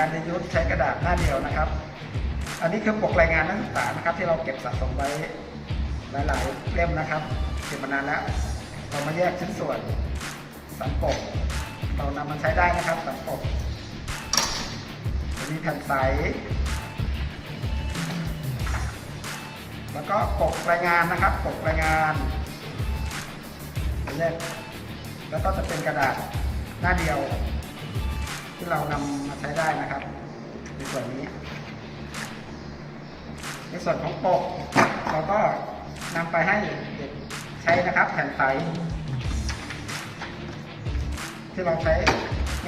การยุทธใช้กระดาษหน้าเดียวนะครับ อันนี้คือปกรายงานนักศึกษานะครับ ที่เราเก็บสะสมไว้หลายๆเล่มนะครับเก็บมานานแล้วเรามาแยกชิ้นส่วนสันปก เรานำมาใช้ได้นะครับสันปกจะมีแผ่นใส แล้วก็ปกรายงานนะครับปกรายงานแยกแล้วก็จะเป็นกระดาษหน้าเดียว ที่เรานำมาใช้ได้นะครับในส่วนนี้ ในส่วนของปกเราก็นำไปให้เด็กใช้นะครับแผ่นใสที่เราใช้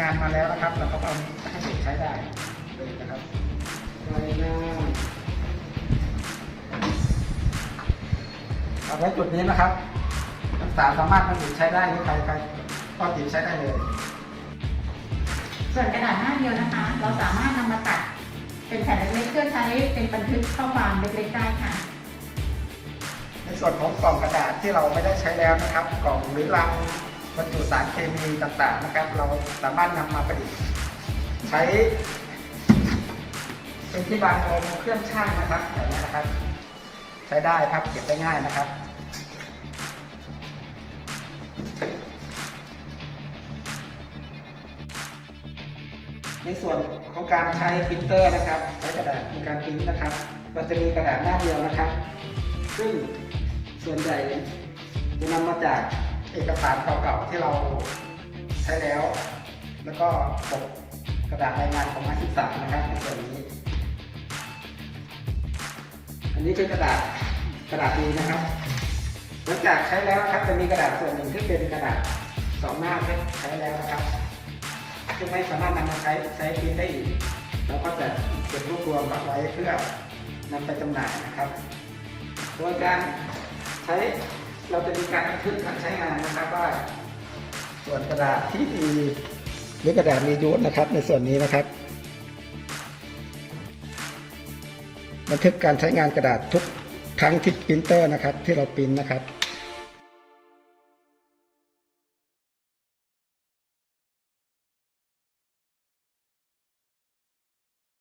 งานมาแล้วนะครับเราก็เอาให้เด็กใช้ได้เลยนะครับรายงานเอาไว้จุดนี้นะครับนักษาสามารถมาหยิบใช้ได้หรือใครใครก็หยิบใช้ได้เลย ส่วนกระดาษหน้าเดียวนะคะ เราสามารถนำมาตัดเป็นแผ่นเล็กๆเพื่อใช้เป็นบันทึกข้อความเล็กๆได้ค่ะ ในส่วนของกล่องกระดาษที่เราไม่ได้ใช้แล้วนะครับ กล่องหรือลังบรรจุสารเคมีต่างๆนะครับ เราสามารถนำมาประดิษฐ์ใช้ เป็นที่บางลมเครื่องช่างนะครับแบบนี้นะครับ ใช้ได้ครับเก็บได้ง่ายนะครับ ในส่วนของการใช้ปรินเตอร์นะครับใช้กระดาษในการปริ้นนะครับเราจะมีกระดาษหน้าเดียวนะครับ ซึ่งส่วนใหญ่จะนำมาจากเอกสารเก่าๆที่เราใช้แล้ว แล้วก็ปกกระดาษรายงานของนักศึกษานะครับในส่วนนี้ อันนี้คือกระดาษกระดาษดีนะครับหลังจากใช้แล้วครับจะมีกระดาษส่วนหนึ่งที่เป็นกระดาษสองหน้าที่ใช้แล้วนะครับ ซึ่งไม่สามารถนำมาใช้ใช้พิมพ์ได้อีกเราก็จะเก็บรวบรวมไว้เพื่อนำไปจำหน่ายนะครับ โดยการใช้เราจะมีการบันทึกการใช้งานนะครับว่า ส่วนกระดาษที่ดีหรือกระดาษมียูสนะครับ ในส่วนนี้นะครับ บันทึกการใช้งานกระดาษทุกครั้งที่ปรินเตอร์นะครับ ที่เราปริ้นนะครับ